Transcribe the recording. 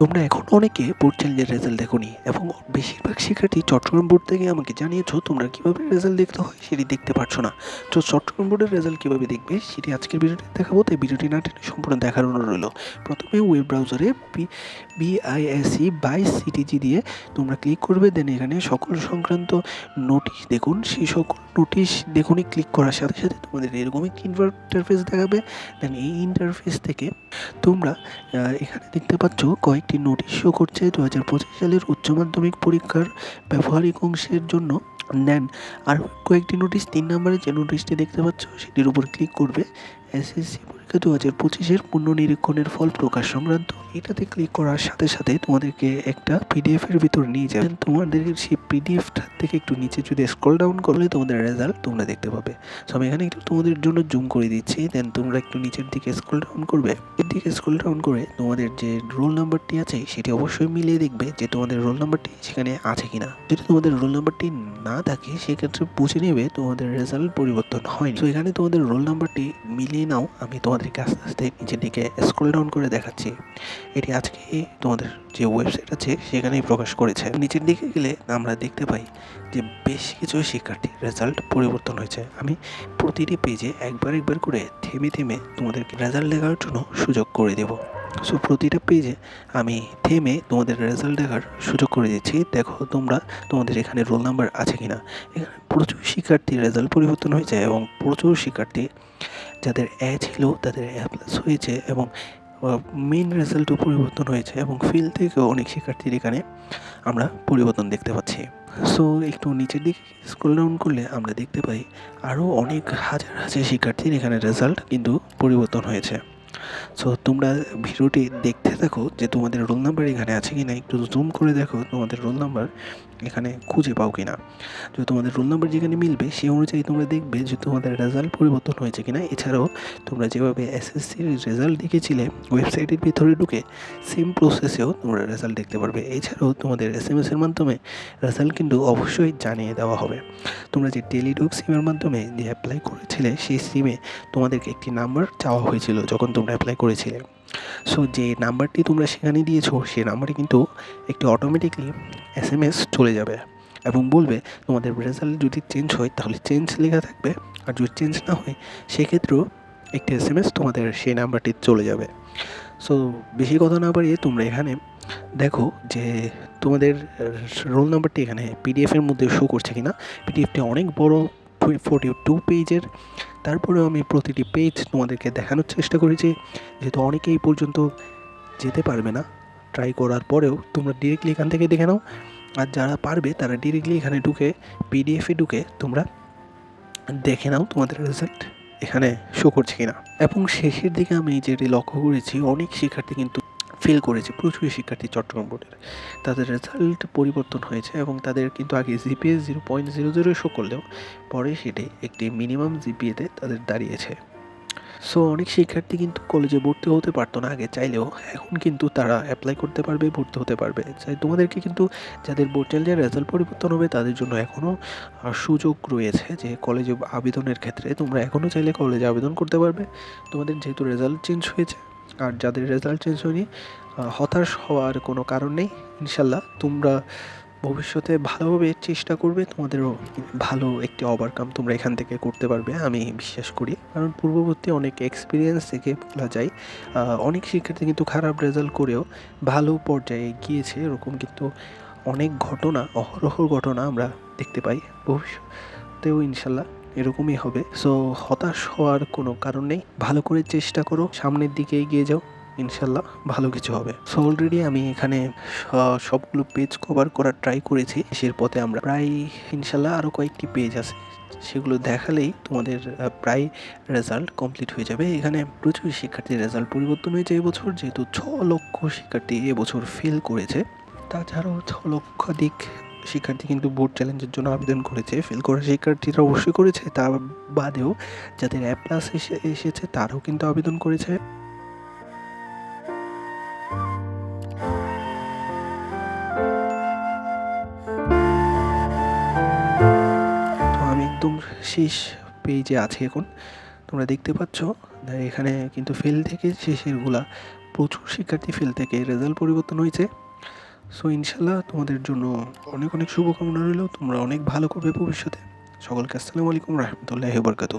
তোমরা এখন অনেকে বোর্ড চ্যালেঞ্জের রেজাল্ট দেখোনি এবং বেশিরভাগ শিক্ষার্থী চট্টগ্রাম বোর্ড থেকে আমাকে জানিয়েছো তোমরা কীভাবে রেজাল্ট দেখতে হয় সেটি দেখতে পারছ না। তো চট্টগ্রাম বোর্ডের রেজাল্ট কীভাবে দেখবে সেটি আজকের ভিডিওটি দেখাবো, তাই ভিডিওটি না টেনে সম্পূর্ণ দেখার অনুরোধ রইল। প্রথমে ওয়েব ব্রাউজারে বিআইএসি বাই সিটিজি দিয়ে তোমরা ক্লিক করবে দেন এখানে সকল সংক্রান্ত নোটিশ দেখুন, সেই সকল নোটিশ দেখুনই ক্লিক করার সাথে সাথে তোমাদের এরকম একটি ইন্টারফেস দেখাবে। দেন এই ইন্টারফেস থেকে তোমরা এখানে দেখতে পাচ্ছ কয়েকটি নোটিশ শো করছে দু হাজার পঁচিশ সালের উচ্চ মাধ্যমিক পরীক্ষার ব্যবহারিক অংশের জন্য নেন। আর কয়েকটি নোটিশ, তিন নম্বরে যে নোটিশটি দেখতে পাচ্ছ, সেটির উপর ক্লিক করবে এসএসসি পরীক্ষা দু হাজার পঁচিশের পুনর্নিরীক্ষণের ফল প্রকাশ সংক্রান্ত এটাতে ক্লিক করার সাথে সাথে তোমাদেরকে একটা পিডিএফ এর ভিতর নিয়ে যাবেন তোমাদের সেই পিডিএফটা থেকে একটু নিচে যদি স্ক্রল ডাউন করলে তোমাদের রেজাল্ট তোমরা দেখতে পাবে। সো আমি এখানে একটু তোমাদের জন্য জুম করে দিচ্ছি। দেন তোমরা একটু নিচের দিকে স্ক্রল ডাউন করবে। এর দিকে স্ক্রল ডাউন করে তোমাদের যে রোল নাম্বারটি আছে, সেটি অবশ্যই মিলিয়ে দেখবে যে তোমাদের রোল নাম্বারটি সেখানে আছে কিনা। যদি তোমাদের রোল নাম্বারটি না থাকে, সেক্ষেত্রে বুঝে নেবে তোমাদের রেজাল্ট পরিবর্তন হয়নি। তো এখানে তোমাদের রোল নাম্বারটি মিলিয়ে নাও। আমি তোমাদেরকে আস্তে আস্তে নিচের দিকে স্ক্রল ডাউন করে দেখাচ্ছি। এটি আজকে তোমাদের যে ওয়েবসাইট আছে, সেখানেই প্রকাশ করেছে। নিচের দিকে গেলে আমরা দেখতে পাই যে বেশ কিছু শিক্ষার্থীর রেজাল্ট পরিবর্তন হয়েছে। আমি প্রতিটি পেজে একবার একবার করে থেমে থেমে তোমাদেরকে রেজাল্ট দেখার জন্য সুযোগ করে দেব। সো প্রতিটা পেজে আমি থেমে তোমাদের রেজাল্ট দেখার সুযোগ করে দিচ্ছি। দেখো তোমরা তোমাদের এখানে রোল নাম্বার আছে কি না এখানে প্রচুর শিক্ষার্থীর রেজাল্ট পরিবর্তন হয়েছে এবং প্রচুর শিক্ষার্থী যাদের এ ছিল, তাদের এ প্লাস হয়েছে এবং মেইন রেজাল্টও পরিবর্তন হয়েছে এবং ফিল থেকেও অনেক শিক্ষার্থীর এখানে আমরা পরিবর্তন দেখতে পাচ্ছি। সো একটু নিচের দিকে স্কুল ডাউন করলে আমরা দেখতে পাই আরও অনেক হাজার হাজার শিক্ষার্থীর এখানে রেজাল্ট কিন্তু পরিবর্তন হয়েছে। সো তোমরা ভিডিওটি দেখতে থাকো যে তোমাদের রোল নাম্বার এখানে আছে কি না একটু জুম করে দেখো তোমাদের রোল নাম্বার এখানে খুঁজে পাও কি না যদি তোমাদের রোল নাম্বার যেখানে মিলবে, সেই অনুযায়ী তোমরা দেখবে যে তোমাদের রেজাল্ট পরিবর্তন হয়েছে কিনা। এছাড়াও, তোমরা যেভাবে এসএসসির রেজাল্ট দেখেছিলে ওয়েবসাইটের ভিতরে ঢুকে সেম প্রসেসেও তোমরা রেজাল্ট দেখতে পারবে। এছাড়াও, তোমাদের এস এম এসের মাধ্যমে রেজাল্ট কিন্তু অবশ্যই জানিয়ে দেওয়া হবে। তোমরা যে টেলিডক সিমের মাধ্যমে যে অ্যাপ্লাই করেছিলে, সেই সিমে তোমাদেরকে একটি নাম্বার চাওয়া হয়েছিল যখন তোমরা অ্যাপ্লাই করেছিলে। সো যে নাম্বারটি তোমরা সেখানে দিয়েছ, সেই নাম্বারে কিন্তু একটি অটোমেটিকলি এস এম এস চলে যাবে এবং বলবে তোমাদের রেজাল্ট যদি চেঞ্জ হয়, তাহলে চেঞ্জ লেখা থাকবে। আর যদি চেঞ্জ না হয়, সেক্ষেত্রেও একটি এস এম এস তোমাদের সেই নাম্বারটি চলে যাবে। সো বেশি কথা না বাড়িয়ে তোমরা এখানে দেখো যে তোমাদের রোল নাম্বারটি এখানে পিডিএফের মধ্যে শো করছে কিনা। পিডিএফটি অনেক বড় ফোর্টি টু পেজের তারপরেও আমি প্রতিটি পেজ তোমাদেরকে দেখানোর চেষ্টা করেছি। যেহেতু অনেকেই পর্যন্ত যেতে পারবে না ট্রাই করার পরেও তোমরা ডিরেক্টলি এখান থেকে দেখে নাও। আর যারা পারবে, তারা ডিরেক্টলি এখানে ঢুকে পিডিএফে ঢুকে তোমরা দেখে নাও তোমাদের রেজাল্ট এখানে শো করছে কিনা। এবং শেষের দিকে আমি যেটি লক্ষ্য করেছি, অনেক শিক্ষার্থী কিন্তু ফেল করেছে। প্রচুর শিক্ষার্থী চট্টগ্রাম বোর্ডের তাদের রেজাল্ট পরিবর্তন হয়েছে এবং তাদের কিন্তু আগে GPA zero point zero zero show করলেও পরে সেটি একটি মিনিমাম জিপিএতে তাদের দাঁড়িয়েছে। সো অনেক শিক্ষার্থী কিন্তু কলেজে ভর্তি হতে পারতো না আগে, চাইলেও এখন কিন্তু তারা অ্যাপ্লাই করতে পারবে, ভর্তি হতে পারবে। তাই তোমাদেরকে কিন্তু যাদের বোর্ড চ্যালেঞ্জের রেজাল্ট পরিবর্তন হবে, তাদের জন্য এখনও সুযোগ রয়েছে যে কলেজে আবেদনের ক্ষেত্রে তোমরা এখনও চাইলে কলেজে আবেদন করতে পারবে। তোমাদের যেহেতু রেজাল্ট চেঞ্জ হয়েছে আর যাদের রেজাল্ট চেঞ্জ হয়নি হতাশ হওয়ার কোনো কারণ নেই। ইনশাল্লাহ তোমরা ভবিষ্যতে ভালোভাবে চেষ্টা করবে, তোমাদেরও ভালো একটি ওভারকাম তোমরা এখান থেকে করতে পারবে, আমি বিশ্বাস করি। কারণ পূর্ববর্তী অনেক এক্সপিরিয়েন্স থেকে বলা যায় অনেক শিক্ষার্থী কিন্তু খারাপ রেজাল্ট করেও ভালো পর্যায়ে গিয়েছে, এরকম কিন্তু অনেক ঘটনা, অহরহ ঘটনা আমরা দেখতে পাই। ভবিষ্যতেও ইনশাল্লাহ এরকমই হবে। সো হতাশ হওয়ার কোনো কারণ নেই। ভালো করে চেষ্টা করো, সামনের দিকে এগিয়ে যাও। ইনশাল্লাহ ভালো কিছু হবে। সো অলরেডি আমি এখানে সবগুলো পেজ কভার করার ট্রাই করেছি। শেষের পথে আমরা প্রায়, ইনশাল্লাহ আরও কয়েকটি পেজ আছে। সেগুলো দেখালেই তোমাদের প্রায় রেজাল্ট কমপ্লিট হয়ে যাবে। এখানে প্রচুর শিক্ষার্থীর রেজাল্ট পরিবর্তন হয়েছে এবছর যেহেতু ছ লক্ষ শিক্ষার্থী এবছর ফেল করেছে। তাছাড়াও ছ লক্ষাধিক শিক্ষার্থী কিন্তু বোর্ড চ্যালেঞ্জের জন্য আবেদন করেছে ফেল করা শিক্ষার্থীরা অবশ্যই করেছে, তা বাদেও যাদের অ্যাপ প্লাস এসে, এসেছে তারাও কিন্তু আবেদন করেছে। তো আমি একদম শেষ পেজে আছি এখন। তোমরা দেখতে পাচ্ছ, এখানে কিন্তু ফেল থেকে শেষেরগুলা প্রচুর শিক্ষার্থী ফেল থেকে রেজাল্ট পরিবর্তন হয়েছে। সো ইনশাল্লাহ তোমাদের জন্য অনেক অনেক শুভকামনা রইল। তোমরা অনেক ভালো করবে ভবিষ্যতে। সকলকে আসসালামু আলাইকুম রহমতুল্লাহ বরকাতু